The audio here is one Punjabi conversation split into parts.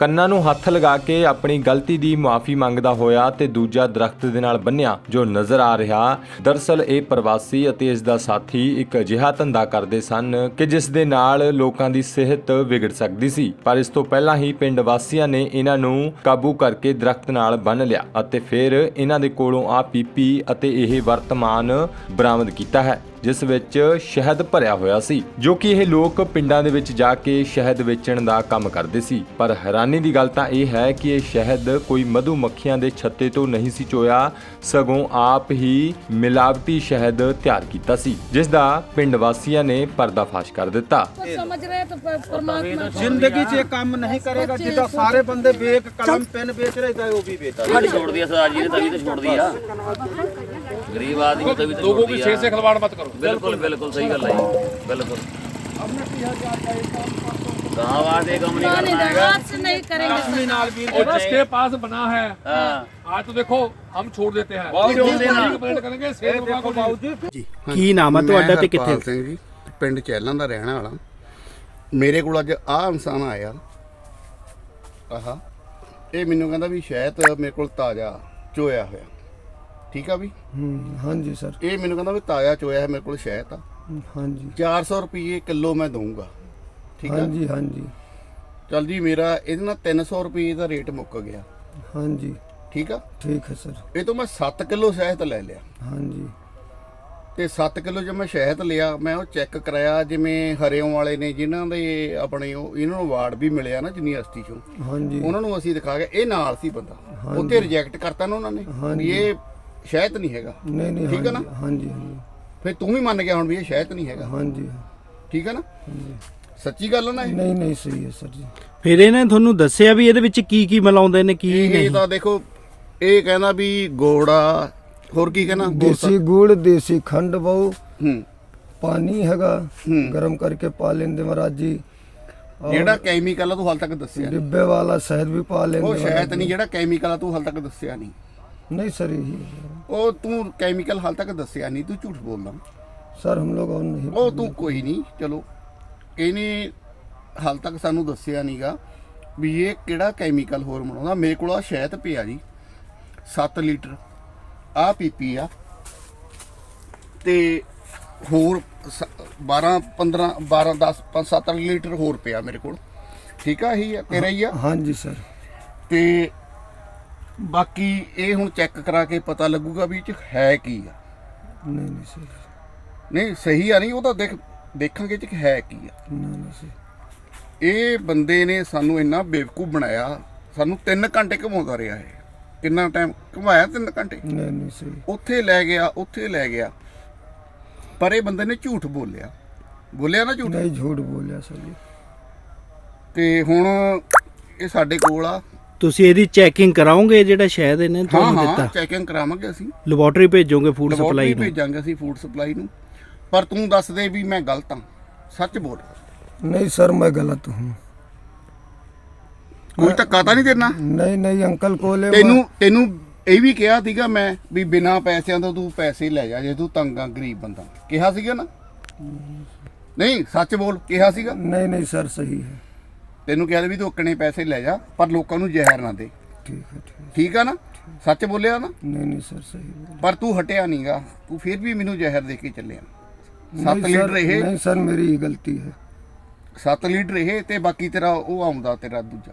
ਕੰਨਾਂ ਨੂੰ ਹੱਥ ਲਗਾ ਕੇ ਆਪਣੀ ਗਲਤੀ ਦੀ ਮੁਆਫੀ ਮੰਗਦਾ ਹੋਇਆ ਤੇ ਦੂਜਾ ਦਰਖਤ ਦੇ ਨਾਲ ਬੰਨਿਆ, ਜੋ ਨਜ਼ਰ ਆ ਰਿਹਾ। ਦਰਸਲ ਇਹ ਪ੍ਰਵਾਸੀ ਅਤੇ ਇਸ ਦਾ ਸਾਥੀ ਇੱਕ ਅਜਿਹਾ ਧੰਦਾ ਕਰਦੇ ਸਨ ਕਿ ਜਿਸ ਦੇ ਨਾਲ ਲੋਕਾਂ ਦੀ ਸਿਹਤ ਵਿਗੜ ਸਕਦੀ ਸੀ। ਪਰ ਇਸ ਤੋਂ ਪਹਿਲਾਂ ਹੀ ਪਿੰਡ ਵਾਸੀਆਂ ਨੇ ਇਹਨਾਂ ਨੂੰ ਕਾਬੂ ਕਰਕੇ ਦਰਖਤ ਨਾਲ ਬੰਨ ਲਿਆ ਅਤੇ ਫਿਰ ਇਹਨਾਂ ਦੇ ਕੋਲੋਂ ਆ ਪੀਪੀ ਅਤੇ ਇਹ ਵਰਤਮਾਨ ਬਰਾਮਦ ਕੀਤਾ ਹੈ। ਜਿਸ ਵਿੱਚ ਸ਼ਹਿਦ ਭਰਿਆ ਹੋਇਆ ਸੀ ਜੋ ਕਿ ਇਹ ਲੋਕ ਪਿੰਡਾਂ ਦੇ ਵਿੱਚ ਜਾ ਕੇ ਸ਼ਹਿਦ ਵੇਚਣ ਦਾ ਕੰਮ ਕਰਦੇ ਸੀ। ਪਰ ਹੈਰਾਨੀ ਦੀ ਗੱਲ ਤਾਂ ਇਹ ਹੈ ਕਿ ਇਹ ਸ਼ਹਿਦ ਕੋਈ ਮਧੂ ਮੱਖੀਆਂ ਦੇ ਛੱਤੇ ਤੋਂ ਨਹੀਂ ਸੀ ਚੋਇਆ ਸਗੋਂ ਆਪ ਹੀ ਮਿਲਾਵਟੀ ਸ਼ਹਿਦ ਤਿਆਰ ਕੀਤਾ ਸੀ ਜਿਸ ਦਾ ਪਿੰਡ ਵਾਸੀਆਂ ਨੇ ਪਰਦਾਫਾਸ਼ ਕਰ ਦਿੱਤਾ। ਜ਼ਿੰਦਗੀ 'ਚ ਇਹ ਕੰਮ ਨਹੀਂ ਕਰੇਗਾ ਜਿੱਦਾਂ ਸਾਰੇ ਬੰਦੇ ਵੇਖ ਕਲਮ ਪੈਨ ਵੇਚ ਰਹੇ ਤਾਂ ਉਹ ਵੀ ਵੇਚਦਾ ਛੋੜ ਦਿਆ ਸਰਦਾਰ ਨੇ ਤਾਂ ਵੀ ਤਾਂ ਛੋੜ ਦਿਆ ਗਰੀਬ ਆਦਮੀ ਤੇ ਵੀ तो लोगों की छेड़ से खिलवाड़ ਬਿਲਕੁਲ ਬਿਲਕੁਲ ਸਹੀ ਗੱਲ ਹੈ ਜੀ। ਬਿਲਕੁਲ ਪਿੰਡ ਚੈਲਾਂ ਦਾ ਰਹਿਣ ਵਾਲਾ। ਮੇਰੇ ਕੋਲ ਅੱਜ ਆਹ ਇਨਸਾਨ ਆਇਆ। ਆਹਾ। ਇਹ ਮੈਨੂੰ ਕਹਿੰਦਾ ਵੀ ਸ਼ਾਇਦ ਮੇਰੇ ਕੋਲ ਤਾਜ਼ਾ ਚੋਇਆ ਹੋਇਆ। ਠੀਕ ਆ ਵੀ? ਹਾਂਜੀ ਸਰ। ਇਹ ਮੈਨੂੰ ਕਹਿੰਦਾ ਵੀ ਤਾਜ਼ਾ ਚੋਇਆ ਹੈ ਮੇਰੇ ਕੋਲ ਸ਼ਹਿਦ ਆ। ਹਾਂਜੀ। 400 ਰੁਪਏ ਕਿਲੋ ਮੈਂ ਦਊਂਗਾ। ਠੀਕ ਆ? ਹਾਂਜੀ ਹਾਂਜੀ। ਚਲ ਜੀ ਮੇਰਾ ਇਹਦੇ ਨਾਲ 300 ਰੁਪਏ ਦਾ ਰੇਟ ਮੁੱਕ ਗਿਆ। ਹਾਂਜੀ। ਠੀਕ ਆ? ਠੀਕ ਹੈ ਸਰ। ਇਹ ਤੋਂ ਮੈਂ 7 ਕਿਲੋ ਸ਼ਹਿਦ ਲੈ ਲਿਆ। ਹਾਂਜੀ। ਤੇ 7 ਕਿਲੋ ਜੇ ਮੈਂ ਸ਼ਹਿਦ ਲਿਆ ਮੈਂ ਉਹ ਚੈੱਕ ਕਰਾਇਆ ਜਿਵੇਂ ਹਰਿਓਂ ਵਾਲੇ ਨੇ ਜਿਨ੍ਹਾਂ ਦੇ ਆਪਣੇ ਉਹ ਇਹਨਾਂ ਨੂੰ ਅਵਾਰਡ ਵੀ ਮਿਲਿਆ ਨਾ ਯੂਨੀਵਰਸਿਟੀ ਚੋਂ। ਹਾਂਜੀ। ਉਹਨਾਂ ਨੂੰ ਅਸੀਂ ਦਿਖਾ ਕੇ ਇਹ ਨਾਲ ਸੀ ਬੰਦਾ। ਉੱਥੇ ਰਿਜੈਕਟ ਕਰਤਾ ਨਾ ਉਹਨਾਂ ਨੇ। ਵੀ ਇਹ ਸ਼ਹਿਦ ਨਹੀਂ ਹੈਗਾ। ਨਹੀਂ ਨਹੀਂ ਠੀਕ ਹੈ ਨਾ? ਹਾਂਜੀ ਹਾਂਜੀ ਫਿਰ ਤੂੰ ਵੀ ਮੰਨ ਗਿਆ ਹੁਣ ਵੀ ਇਹ ਸ਼ਹਿਦ ਨਹੀਂ ਹੈਗਾ। ਹਾਂਜੀ। ਠੀਕ ਹੈ ਨਾ? ਸੱਚੀ ਗੱਲ ਹੈ ਨਾ ਇਹ? ਨਹੀਂ ਨਹੀਂ ਸਹੀ ਹੈ ਸਰ ਜੀ। ਫਿਰ ਇਹਨੇ ਤੁਹਾਨੂੰ ਦੱਸਿਆ ਵੀ ਇਹਦੇ ਵਿੱਚ ਕੀ ਕੀ ਮਿਲਾਉਂਦੇ ਨੇ ਕੀ ਇਹ ਨਹੀਂ? ਤਾਂ ਦੇਖੋ ਇਹ ਕਹਿੰਦਾ ਵੀ ਗੋੜਾ ਹੋਰ ਕੀ ਕਹਿੰਦਾ? ਦੇਸੀ ਗੁੜ ਦੇਸੀ ਖੰਡ ਬਹੁ। ਹੂੰ। ਪਾਣੀ ਹੈਗਾ ਹੂੰ। ਗਰਮ ਕਰਕੇ ਪਾ ਲੈਂਦੇ ਮਹਾਰਾਜ। ਜੀ ਜਿਹੜਾ ਕੈਮੀਕਲ ਆ ਤੂੰ ਹਾਲ ਤੱਕ ਦੱਸਿਆ ਨਹੀਂ। ਡਿੱਬੇ ਵਾਲਾ ਸ਼ਹਿਦ ਵੀ ਪਾ ਲੈਂਦੇ ਉਹ ਸ਼ਹਿਦ। ਨਹੀਂ ਜਿਹੜਾ ਕੈਮੀਕਲ ਆ ਤੂੰ ਹਾਲ ਤੱਕ ਦੱਸਿਆ ਨਹੀਂ नहीं सर यही है। ਉਹ ਤੂੰ ਕੈਮੀਕਲ ਹਾਲ ਤੱਕ ਦੱਸਿਆ ਨਹੀਂ ਤੂੰ ਝੂਠ ਬੋਲਦਾ सर हम लोग और नहीं ਉਹ ਤੂੰ ਕੋਈ ਨਹੀਂ ਚਲੋ ਇਹਨੇ ਹਾਲ ਤੱਕ ਸਾਨੂੰ ਦੱਸਿਆ ਨਹੀਂਗਾ ਵੀ ਇਹ ਕਿਹੜਾ ਕੈਮੀਕਲ ਹੋਰ ਬਣਾਉਂਦਾ ਮੇਰੇ ਕੋਲ ਆ ਸ਼ਹਿਦ ਪਿਆ ਜੀ 7 ਲੀਟਰ ਆ ਪੀਪੀ ਆ ਤੇ ਹੋਰ 12 15 12 10 5 7 ਲੀਟਰ ਹੋਰ ਪਿਆ ਮੇਰੇ ਕੋਲ ਠੀਕ ਆ ਇਹੀ ਆ ਤੇਰਾ ਹੀ ਆ हाँ जी सर ਤੇ ਬਾਕੀ ਇਹ ਹੁਣ ਚੈੱਕ ਕਰਾ ਕੇ ਪਤਾ ਲੱਗੂਗਾ ਵੀ ਇਹ ਚ ਹੈ ਕੀ ਆ। ਨਹੀਂ ਨਹੀਂ ਸਹੀ ਨਹੀਂ ਸਹੀ ਆ ਨਹੀਂ ਉਹ ਤਾਂ ਦੇਖ ਦੇਖਾਂਗੇ ਇਹ ਚ ਹੈ ਕੀ ਆ। ਨਹੀਂ ਨਹੀਂ ਸਹੀ ਇਹ ਬੰਦੇ ਨੇ ਸਾਨੂੰ ਇੰਨਾ ਬੇਵਕੂਫ ਬਣਾਇਆ ਸਾਨੂੰ 3 ਘੰਟੇ ਘੁਮਾਉਂਦਾ ਰਿਹਾ ਇਹ। ਕਿੰਨਾ ਟਾਈਮ ਘੁਮਾਇਆ 3 ਘੰਟੇ? ਨਹੀਂ ਨਹੀਂ ਸਹੀ ਉੱਥੇ ਲੈ ਗਿਆ ਉੱਥੇ ਲੈ ਗਿਆ। ਪਰ ਇਹ ਬੰਦੇ ਨੇ ਝੂਠ ਬੋਲਿਆ। ਬੋਲਿਆ ਨਾ ਝੂਠ? ਨਹੀਂ ਝੂਠ ਬੋਲਿਆ ਸਹੀ ਤੇ ਹੁਣ ਇਹ ਸਾਡੇ ਕੋਲ ਆ। ਤੁਸੀਂ ਇਹਦੀ ਚੈਕਿੰਗ ਕਰਾਓਗੇ ਜਿਹੜਾ ਸ਼ਾਇਦ ਇਹਨੇ ਹਾਂ ਤੁਹਾਨੂੰ ਹਾਂ ਦਿੱਤਾ ਚੈਕਿੰਗ ਕਰਾਵਾਂਗੇ ਅਸੀਂ ਲੈਬੋਰੇਟਰੀ ਭੇਜੋਗੇ ਫੂਡ ਲੈਬੋਰਟਰੀ ਸਪਲਾਈ ਨੂੰ ਭੇਜਾਂਗੇ ਅਸੀਂ ਫੂਡ ਸਪਲਾਈ ਨੂੰ ਪਰ ਤੂੰ ਦੱਸ ਦੇ ਵੀ ਮੈਂ ਗਲਤ ਹਾਂ ਸੱਚ ਬੋਲ नहीं सर मैं गलत हूँ ਕੋਈ ਧੱਕਾ ਤਾਂ ਨਹੀਂ ਦੇਣਾ नहीं नहीं अंकल को ले ਤੈਨੂੰ ਤੈਨੂੰ ਇਹ ਵੀ ਕਿਹਾ ਸੀਗਾ ਮੈਂ ਵੀ ਬਿਨਾ ਪੈਸਿਆਂ ਤੋਂ ਤੂੰ ਪੈਸੇ ਲੈ ਜਾ ਜੇ ਤੂੰ ਤੰਗ ਆ ਗਰੀਬ ਬੰਦਾ ਕਿਹਾ ਸੀਗਾ ਨਾ ਨਹੀਂ ਸੱਚ ਬੋਲ ਕਿਹਾ ਸੀਗਾ नहीं नहीं सर सही है ਤੈਨੂੰ ਕਿਹਾ ਵੀ ਤੂੰ ਅੱਕਣੇ ਪੈਸੇ ਲੈ ਜਾ ਪਰ ਲੋਕਾਂ ਨੂੰ ਜ਼ਹਿਰ ਨਾ ਦੇ। ਠੀਕ ਹੈ ਆ ਨਾ? ਸੱਚ ਬੋਲਿਆ ਨਾ? ਨਹੀਂ ਨਹੀਂ ਸਰ ਸਹੀ ਪਰ ਤੂੰ ਹਟਿਆ ਨਹੀਂਗਾ ਤੂੰ ਫਿਰ ਵੀ ਮੈਨੂੰ ਜ਼ਹਿਰ ਦੇ ਕੇ ਚੱਲਿਆ। ਸੱਤ ਲੀਟਰ ਸਰ, ਨਹੀਂ ਸਰ ਮੇਰੀ ਗਲਤੀ ਹੈ। ਸੱਤ ਲੀਟਰ ਰਹੇ ਤੇ ਬਾਕੀ ਤੇਰਾ ਉਹ ਆਉਂਦਾ ਤੇਰਾ ਦੂਜਾ।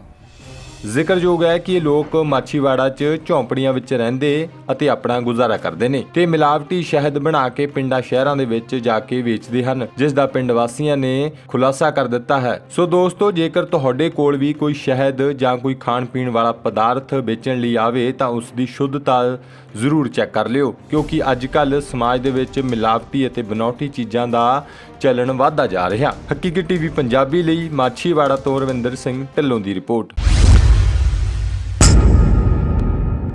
ਜ਼ਿਕਰਯੋਗ ਹੈ ਕਿ ਇਹ ਲੋਕ ਮਾਛੀਵਾੜਾ 'ਚ ਝੌਂਪੜੀਆਂ ਵਿੱਚ ਰਹਿੰਦੇ ਅਤੇ ਆਪਣਾ ਗੁਜ਼ਾਰਾ ਕਰਦੇ ਨੇ ਤੇ ਮਿਲਾਵਟੀ ਸ਼ਹਿਦ ਬਣਾ ਕੇ ਪਿੰਡਾਂ ਸ਼ਹਿਰਾਂ ਦੇ ਵਿੱਚ ਜਾ ਕੇ ਵੇਚਦੇ ਹਨ, ਜਿਸ ਦਾ ਪਿੰਡ ਵਾਸੀਆਂ ਨੇ ਖੁਲਾਸਾ ਕਰ ਦਿੱਤਾ ਹੈ। ਸੋ ਦੋਸਤੋ, ਜੇਕਰ ਤੁਹਾਡੇ ਕੋਲ ਵੀ ਕੋਈ ਸ਼ਹਿਦ ਜਾਂ ਕੋਈ ਖਾਣ ਪੀਣ ਵਾਲਾ ਪਦਾਰਥ ਵੇਚਣ ਲਈ ਆਵੇ, ਤਾਂ ਉਸ ਦੀ ਸ਼ੁੱਧਤਾ ਜ਼ਰੂਰ ਚੈੱਕ ਕਰ ਲਿਓ, ਕਿਉਂਕਿ ਅੱਜ ਕੱਲ ਸਮਾਜ ਦੇ ਵਿੱਚ ਮਿਲਾਵਟੀ ਅਤੇ ਬਨੌਟੀ ਚੀਜ਼ਾਂ ਦਾ ਚੱਲਣ ਵਧਦਾ ਜਾ ਰਿਹਾ। ਹਕੀਕੀ ਟੀਵੀ ਪੰਜਾਬੀ ਲਈ ਮਾਛੀਵਾੜਾ ਤੋਂ ਰਵਿੰਦਰ ਸਿੰਘ ਢਿੱਲੋਂ ਦੀ ਰਿਪੋਰਟ।